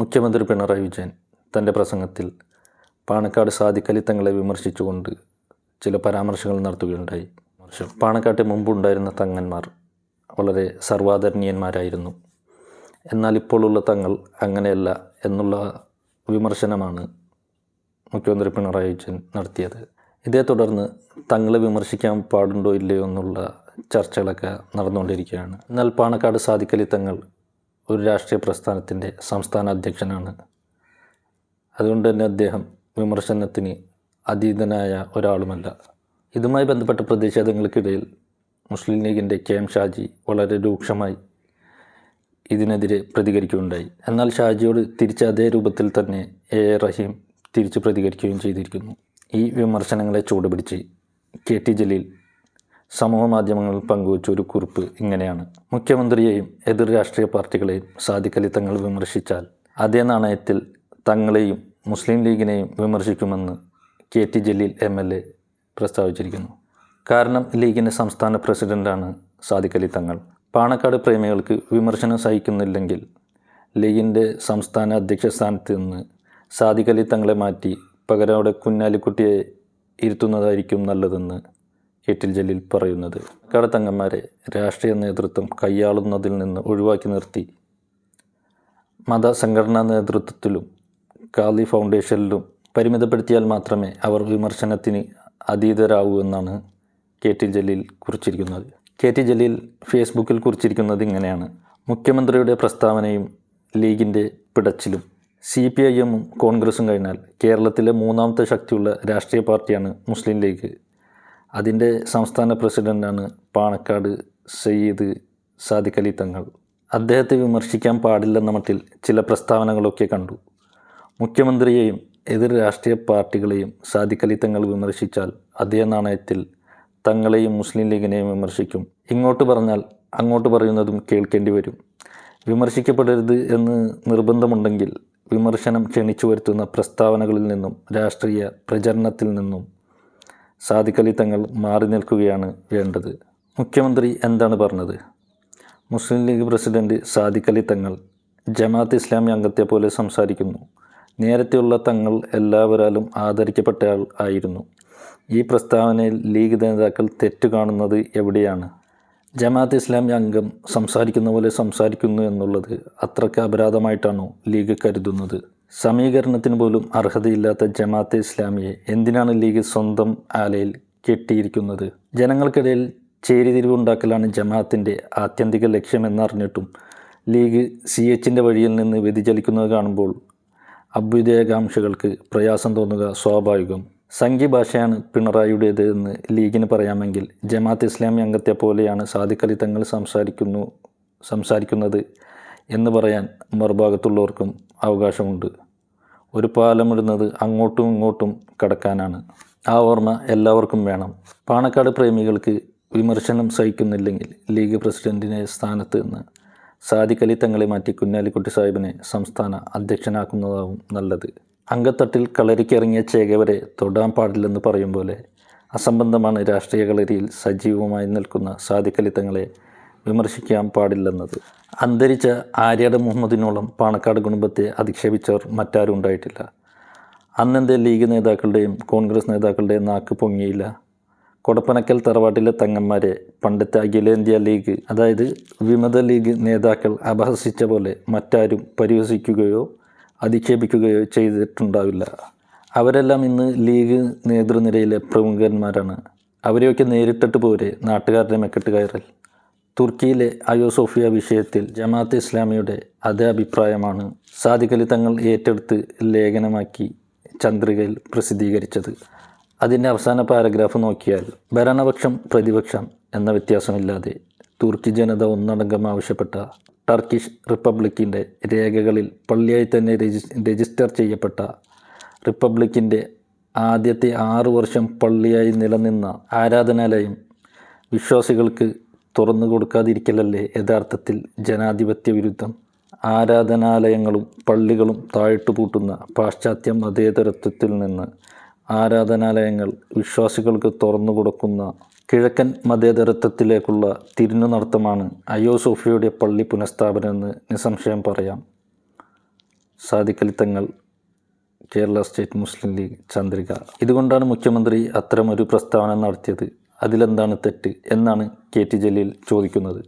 മുഖ്യമന്ത്രി പിണറായി വിജയൻ തന്റെ പ്രസംഗത്തിൽ പാണക്കാട് സാദിഖലി തങ്ങളെ വിമർശിച്ചുകൊണ്ട് ചില പരാമർശങ്ങൾ നടത്തുകയുണ്ടായി. പാണക്കാട്ടെ മുമ്പുണ്ടായിരുന്ന തങ്ങന്മാർ വളരെ സർവാദരണീയന്മാരായിരുന്നു. എന്നാൽ ഇപ്പോഴുള്ള തങ്ങൾ അങ്ങനെയല്ല എന്നുള്ള വിമർശനമാണ് മുഖ്യമന്ത്രി പിണറായി വിജയൻ നടത്തിയത്. ഇതേ തുടർന്ന് തങ്ങളെ വിമർശിക്കാൻ പാടുണ്ടോ ഇല്ലയോ എന്നുള്ള ചർച്ചകളൊക്കെ നടന്നുകൊണ്ടിരിക്കുകയാണ്. എന്നാൽ പാണക്കാട് സാദിഖലി തങ്ങൾ ഒരു രാഷ്ട്രീയ പ്രസ്ഥാനത്തിന്റെ സംസ്ഥാന അധ്യക്ഷനാണ്. അതുകൊണ്ട് തന്നെ അദ്ദേഹം വിമർശനത്തിന് അതീതനായ ഒരാളുമല്ല. ഇതുമായി ബന്ധപ്പെട്ട പ്രതിഷേധങ്ങൾക്കിടയിൽ മുസ്ലിം ലീഗിന്റെ കെ എം ഷാജി വളരെ രൂക്ഷമായി ഇതിനെതിരെ പ്രതികരിക്കുകയുണ്ടായി. എന്നാൽ ഷാജിയോട് തിരിച്ച അതേ രൂപത്തിൽ തന്നെ എ എ റഹീം തിരിച്ച് പ്രതികരിക്കുകയും ചെയ്തിരിക്കുന്നു. ഈ വിമർശനങ്ങളെ ചൂടുപിടിച്ച് കെ ടി ജലീൽ സമൂഹ മാധ്യമങ്ങളിൽ പങ്കുവച്ച ഒരു കുറിപ്പ് ഇങ്ങനെയാണ്. മുഖ്യമന്ത്രിയെയും എതിർ രാഷ്ട്രീയ പാർട്ടികളെയും സാദിഖലി തങ്ങൾ വിമർശിച്ചാൽ അതേ നാണയത്തിൽ തങ്ങളെയും മുസ്ലിം ലീഗിനെയും വിമർശിക്കുമെന്ന് K T Jaleel M L A പ്രസ്താവിച്ചിരിക്കുന്നു. കാരണം ലീഗിന്റെ സംസ്ഥാന പ്രസിഡന്റാണ് സാദിഖലി തങ്ങൾ പാണക്കാട് പ്രേമികൾക്ക് വിമർശനം സഹിക്കുന്നില്ലെങ്കിൽ ലീഗിന്റെ സംസ്ഥാന അധ്യക്ഷ സ്ഥാനത്ത് നിന്ന് സാദിഖലി തങ്ങളെ മാറ്റി പകരം അവിടെ കുഞ്ഞാലിക്കുട്ടിയെ ഇരുത്തുന്നതായിരിക്കും നല്ലതെന്ന് കെറ്റിൽ ജലീൽ പറയുന്നത്. കടത്തങ്ങന്മാരെ തങ്ങന്മാരെ രാഷ്ട്രീയ നേതൃത്വം കൈയാളുന്നതിൽ നിന്ന് ഒഴിവാക്കി നിർത്തി. മതസംഘടനാ നേതൃത്വത്തിലും കാലി ഫൗണ്ടേഷനിലും പരിമിതപ്പെടുത്തിയാൽ മാത്രമേ അവർ വിമർശനത്തിന് അതീതരാകൂ എന്നാണ് കെ ടി ജലീൽ കുറിച്ചിരിക്കുന്നത്. കെ ടി ജലീൽ ഫേസ്ബുക്കിൽ കുറിച്ചിരിക്കുന്നത് ഇങ്ങനെയാണ്. മുഖ്യമന്ത്രിയുടെ പ്രസ്താവനയും ലീഗിന്റെ പിടച്ചിലും. സി പി ഐ എമ്മും കോൺഗ്രസും കഴിഞ്ഞാൽ കേരളത്തിലെ മൂന്നാമത്തെ ശക്തിയുള്ള രാഷ്ട്രീയ പാർട്ടിയാണ് മുസ്ലിം ലീഗ്. അതിന്റെ സംസ്ഥാന പ്രസിഡന്റാണ് പാണക്കാട് സയ്യിദ് സാദിഖലി തങ്ങൾ. അദ്ദേഹത്തെ വിമർശിക്കാൻ പാടില്ലെന്ന മട്ടിൽ ചില പ്രസ്താവനകളൊക്കെ കണ്ടു. മുഖ്യമന്ത്രിയെയും എതിർ രാഷ്ട്രീയ പാർട്ടികളെയും സാദിഖലി തങ്ങൾ വിമർശിച്ചാൽ അതേ നാണയത്തിൽ തങ്ങളെയും മുസ്ലിം ലീഗിനെയും വിമർശിക്കും. ഇങ്ങോട്ട് പറഞ്ഞാൽ അങ്ങോട്ട് പറയുന്നതും കേൾക്കേണ്ടി വരും. വിമർശിക്കപ്പെടരുത് എന്ന് നിർബന്ധമുണ്ടെങ്കിൽ വിമർശനം ക്ഷണിച്ചു വരുത്തുന്ന പ്രസ്താവനകളിൽ നിന്നും രാഷ്ട്രീയ പ്രചരണത്തിൽ നിന്നും സാദിഖലി തങ്ങൾ മാറി നിൽക്കുകയാണ് വേണ്ടത്. മുഖ്യമന്ത്രി എന്താണ് പറഞ്ഞത്? മുസ്ലിം ലീഗ് പ്രസിഡന്റ് സാദിഖലി തങ്ങൾ ജമാഅത്ത് ഇസ്ലാമി അംഗത്തെ പോലെ സംസാരിക്കുന്നു. നേരത്തെയുള്ള തങ്ങൾ എല്ലാവരാലും ആദരിക്കപ്പെട്ടയാൾ ആയിരുന്നു. ഈ പ്രസ്താവനയിൽ ലീഗ് നേതാക്കൾ തെറ്റു കാണുന്നത് എവിടെയാണ്? ജമാഅത്ത് ഇസ്ലാമി അംഗം സംസാരിക്കുന്ന പോലെ സംസാരിക്കുന്നു എന്നുള്ളത് അത്രയ്ക്ക് അപരാധമായിട്ടാണോ ലീഗ് കരുതുന്നത്? സമീകരണത്തിന് പോലും അർഹതയില്ലാത്ത ജമാഅത്തെ ഇസ്ലാമിയെ എന്തിനാണ് ലീഗ് സ്വന്തം ആലയിൽ കെട്ടിയിരിക്കുന്നത്? ജനങ്ങൾക്കിടയിൽ ചേരിതിരിവുണ്ടാക്കലാണ് ജമാഅത്തിന്റെ ആത്യന്തിക ലക്ഷ്യമെന്നറിഞ്ഞിട്ടും ലീഗ് സി എച്ചിന്റെ വഴിയിൽ നിന്ന് വ്യതിചലിക്കുന്നത് കാണുമ്പോൾ അഭ്യുദയകാംക്ഷകൾക്ക് പ്രയാസം തോന്നുക സ്വാഭാവികം. സംഖ്യ ഭാഷയാണ് പിണറായിയുടേത് എന്ന് ലീഗിന് പറയാമെങ്കിൽ ജമാഅത്ത് ഇസ്ലാമി അംഗത്തെ പോലെയാണ് സാദിഖലി തങ്ങൾ സംസാരിക്കുന്നു സംസാരിക്കുന്നത് എന്ന് പറയാൻ മറുഭാഗത്തുള്ളവർക്കും അവകാശമുണ്ട്. ഒരു പാലമിടുന്നത് അങ്ങോട്ടും ഇങ്ങോട്ടും കടക്കാനാണ്. ആ ഓർമ്മ എല്ലാവർക്കും വേണം. പാണക്കാട് പ്രേമികൾക്ക് വിമർശനം സഹിക്കുന്നില്ലെങ്കിൽ ലീഗ് പ്രസിഡന്റിനെ സ്ഥാനത്ത് നിന്ന് സാദിഖലി തങ്ങളെ മാറ്റി കുഞ്ഞാലിക്കുട്ടി സാഹിബിനെ സംസ്ഥാന അധ്യക്ഷനാക്കുന്നതാവും നല്ലത്. അങ്കത്തട്ടിൽ കളരിക്കിറങ്ങിയ ചേകവരെ തൊടാൻ പാടില്ലെന്ന് പറയും പോലെ അസംബന്ധമാണ് രാഷ്ട്രീയ കളരിയിൽ സജീവമായി നിൽക്കുന്ന സാദിഖലി തങ്ങളെ വിമർശിക്കാൻ പാടില്ലെന്നത്. അന്തരിച്ച ആര്യാട് മുഹമ്മദിനോളം പാണക്കാട് കുടുംബത്തെ അധിക്ഷേപിച്ചവർ മറ്റാരും ഉണ്ടായിട്ടില്ല. അന്നെന്തേ ലീഗ് നേതാക്കളുടെയും കോൺഗ്രസ് നേതാക്കളുടെയും നാക്ക് പൊങ്ങിയില്ല. കൊടപ്പനക്കൽ തറവാട്ടിലെ തങ്ങന്മാരെ പണ്ടത്തെ അഖിലേന്ത്യാ ലീഗ് അതായത് വിമത ലീഗ് നേതാക്കൾ അപഹസിച്ച പോലെ മറ്റാരും പരിഹസിക്കുകയോ അധിക്ഷേപിക്കുകയോ ചെയ്തിട്ടുണ്ടാവില്ല. അവരെല്ലാം ഇന്ന് ലീഗ് നേതൃനിരയിലെ പ്രമുഖന്മാരാണ്. അവരെയൊക്കെ നേരിട്ടിട്ട് പോരെ നാട്ടുകാരുടെ മെക്കെട്ട് കയറൽ. തുർക്കിയിലെ അയോസോഫിയ വിഷയത്തിൽ ജമാഅത്ത് ഇസ്ലാമിയുടെ അതേ അഭിപ്രായമാണ് സാദിഖലി തങ്ങൾ ഏറ്റെടുത്ത് ലേഖനമാക്കി ചന്ദ്രികയിൽ പ്രസിദ്ധീകരിച്ചത്. അതിന്റെ അവസാന പാരഗ്രാഫ് നോക്കിയാൽ ഭരണപക്ഷം പ്രതിപക്ഷം എന്ന വ്യത്യാസമില്ലാതെ തുർക്കി ജനത ഒന്നടങ്കം ആവശ്യപ്പെട്ട ടർക്കിഷ് റിപ്പബ്ലിക്കിന്റെ രേഖകളിൽ പള്ളിയായി തന്നെ രജിസ്റ്റർ ചെയ്യപ്പെട്ട റിപ്പബ്ലിക്കിന്റെ ആദ്യത്തെ ആറു വർഷം പള്ളിയായി നിലനിന്ന ആരാധനാലയം വിശ്വാസികൾക്ക് തുറന്നു കൊടുക്കാതിരിക്കലല്ലേ യഥാർത്ഥത്തിൽ ജനാധിപത്യ വിരുദ്ധം? ആരാധനാലയങ്ങളും പള്ളികളും താഴ്ത്തുപൂട്ടുന്ന പാശ്ചാത്യ മതേതരത്വത്തിൽ നിന്ന് ആരാധനാലയങ്ങൾ വിശ്വാസികൾക്ക് തുറന്നു കൊടുക്കുന്ന കിഴക്കൻ മതേതരത്വത്തിലേക്കുള്ള തിരിഞ്ഞു നടത്തമാണ് അയോസോഫിയയുടെ പള്ളി പുനഃസ്ഥാപനമെന്ന് നിസ്സംശയം പറയാം. സാധിക്കലിത്തങ്ങൾ തങ്ങൾ കേരള സ്റ്റേറ്റ് മുസ്ലിം ലീഗ് ചന്ദ്രിക. ഇതുകൊണ്ടാണ് മുഖ്യമന്ത്രി അത്തരമൊരു പ്രസ്താവന നടത്തിയത്. അതിലെന്താണ് തെറ്റ് എന്നാണ് കെ ടി ജലീൽ ചോദിക്കുന്നത്.